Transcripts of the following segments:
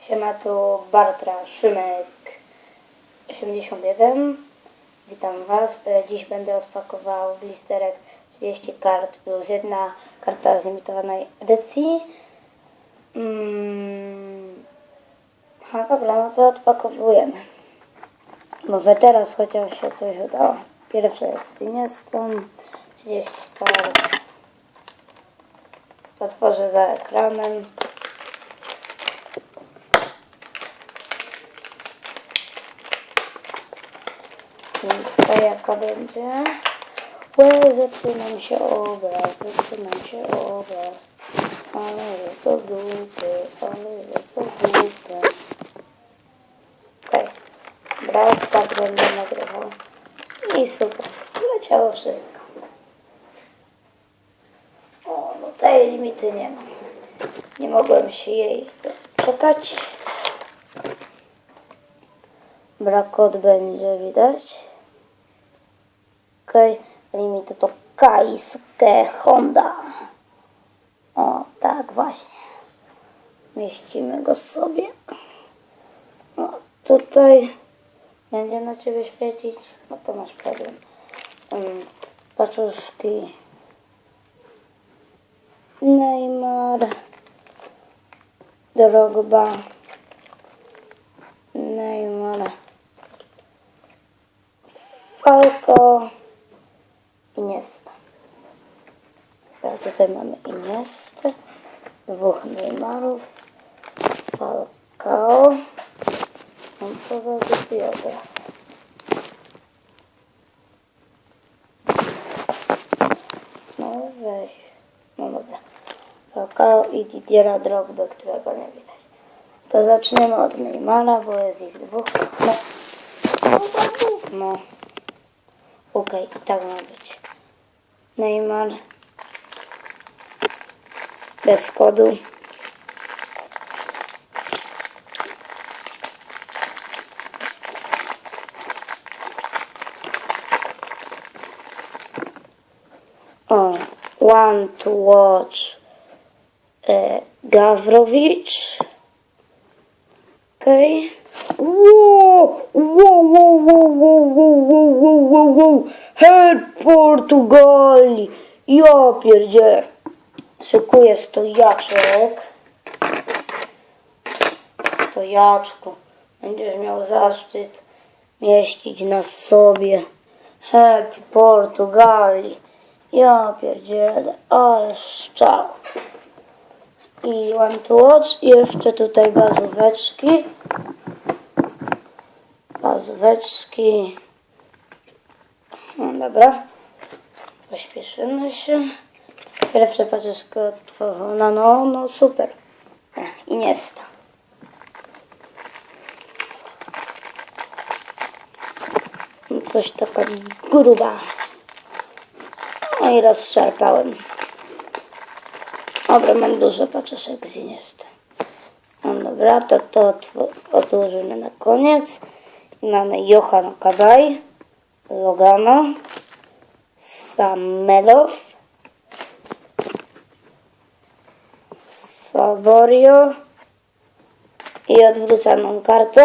Siema, tu Bartra Szymek 81. Witam Was. E, Dziś będę odpakował blisterek 30 kart plus jedna karta z limitowanej edycji. Mm. No dobra, no to odpakowujemy. Może teraz chociaż się coś udało. Pierwsze jest Ineston 30 kart. Otworzę za ekranem. To jaka będzie? Łe, zepsuł nam się obraz, zepsuł nam się obraz. Ale jest to dupy, ale jest to dupy. Okej. Okay. tak będę nagrywał. I super. Leciało wszystko. O, no tej limity nie ma. Nie mogłem się jej czekać. Brakot będzie widać. Okay. limity to Kaisuke Honda. O, tak właśnie. Mieścimy go sobie. O, tutaj będzie na Ciebie świecić. No to masz problem. Um, paczuszki. Neymar. Drogba. Neymar. Falco. Iniesta. Tak, tutaj mamy Iniestę. Dwóch Neymarów. Falcao. No co za obraz. No weź. No dobra. Falcao i Didiera Drogba, którego nie widać. To zaczniemy od Neymara, bo jest ich dwóch. No. Co za dwóch? No. Okej, okay, tak ma być. Neymar. Bez kodu. O, want to watch e, Gawrowicz. Okej. Okay. Wow, wow. Help. Ja pierdzie. Szykuję stojaczek. Stojaczku. Będziesz miał zaszczyt mieścić na sobie. Help Portugalii. Ja pierdzielę, ale szczał. I one to jeszcze tutaj bazóweczki. Bazóweczki. No dobra. Pośpieszymy się. Pierwsze paczuszko otworzona. No, no super. I nie sta. Coś taka gruba. No i rozszarpałem. Dobra, mam dużo paczuszek z Iniesty. No dobra, to to otworzymy na koniec. Mamy Johan Kabaj, Logano, Samelow, Saborio i odwróconą kartą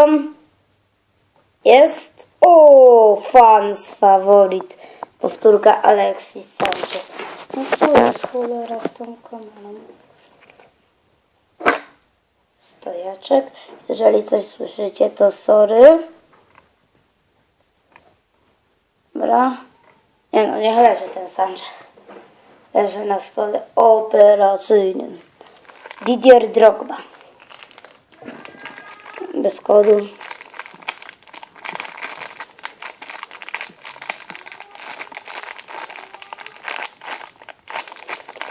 jest o, fans faworyt. Powtórka Alexis Sanchez. No co jest cholera z tą kamerą? Stojaczek. Jeżeli coś słyszycie, to sorry. Dobra. Nie no, niech leży ten Sanchez. Leży na stole operacyjnym. Didier Drogba. Bez kodu.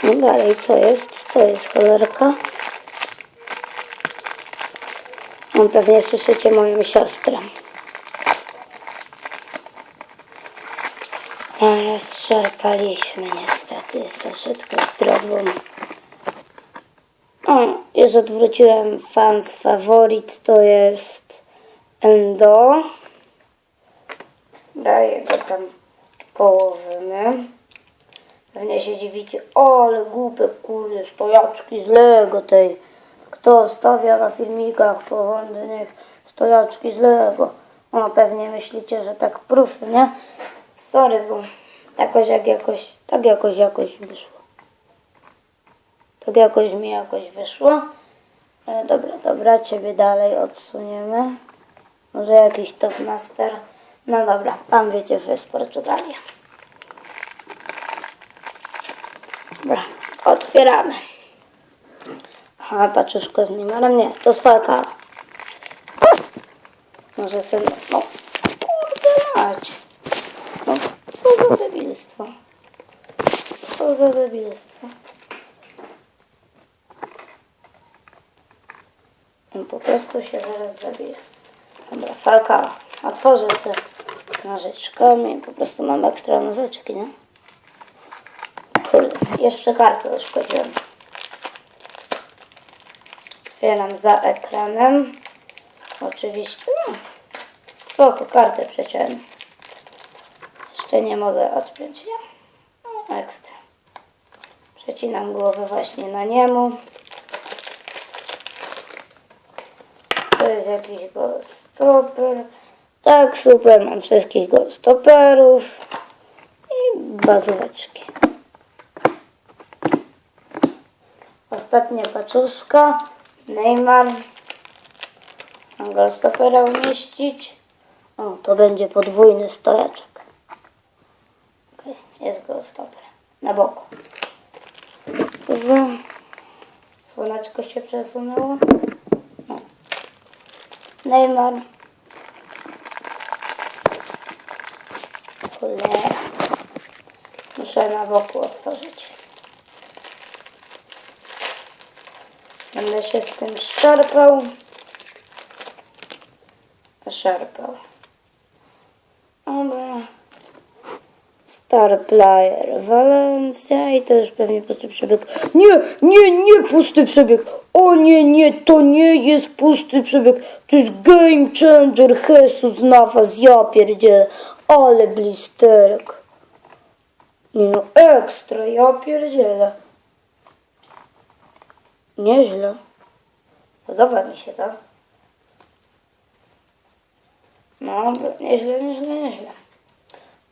No dalej, co jest? Co jest cholerka? On pewnie słyszycie moją siostrę. Ale zszarpaliśmy niestety zaszedkę z drogą. O, już odwróciłem fans faworyt, to jest Endo. Daję go tam położymy. Pewnie się dziwicie, ale głupie kurde stojaczki z Lego tej, kto stawia na filmikach powolnych stojaczki z Lego. O, pewnie myślicie, że tak prób, nie? Sorry, bo jakoś jak jakoś, tak jakoś jakoś wyszło. Tak jakoś mi jakoś wyszło. Ale dobra, dobra, ciebie dalej odsuniemy. Może jakiś top master. No dobra, tam wiecie, to jest Portugalia. Dobra, otwieramy. Aha, paczuszko z ale nie, to z Falcao. Może sobie, no, kurde mać. No, co za debilstwo. Co za debilstwo. On po prostu się zaraz zabije. Dobra, Falcao. Otworzę sobie nożyczkami. Po prostu mam ekstra nożyczki, nie? Kurde, jeszcze kartę uszkodziłem. Otwieram za ekranem. Oczywiście. No, spoko, kartę przeciąłem. Jeszcze nie mogę odpiąć, nie? No, ekstra. Przecinam głowę właśnie na niemu. To jest jakiś stoper. Tak, super, mam wszystkich stoperów i bazóweczki. Ostatnia paczuszka. Neymar. Mam go stopera umieścić. O, to będzie podwójny stojaczek. Okej, jest go stoper. Na boku. Z... Słoneczko się przesunęło. Neymar. Cholera. Muszę na boku otworzyć. Będę się z tym szarpał. Szarpał. Dobra. Star Player Valencia i już pewnie pusty przebieg. Nie, nie, nie pusty przebieg. O nie, nie, to nie jest pusty przebieg. To jest Game Changer Jesus Navas. Ja pierdzielę. Ale blisterek. Nie no, ekstra, ja pierdzielę. Nieźle. Podoba mi się to. No, nieźle, nieźle, nieźle.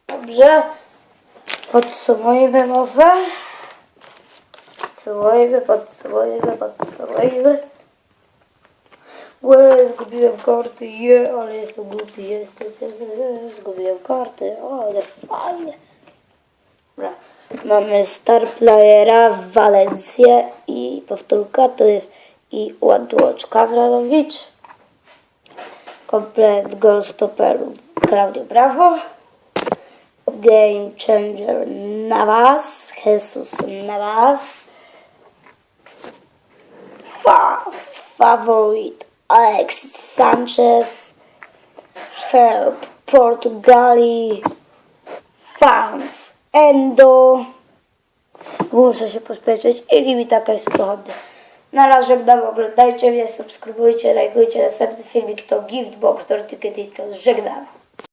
Dobrze. Podsumujmy może. Podsumujmy, podsumujmy, podsumujmy. Łe, zgubiłem karty, je, ale jestem głupi, jestem, zgubiłem karty, ale fajnie. Dobra. Mamy Star Playera Walencję i powtórka to jest i Ładłocz Kawranowicz. Komplet Goalstopperów Claudio Bravo. Game Changer Navas, Jesus Navas. Fa Favorite Alexis Sanchez. Help Portugali. Fans Endo. Muszę się pospieszyć i mi taka jest pochodnia. Na razie dam oglądajcie mnie, subskrybujcie, lajkujcie. Następny filmik to Giftbox, Torty Żegnam.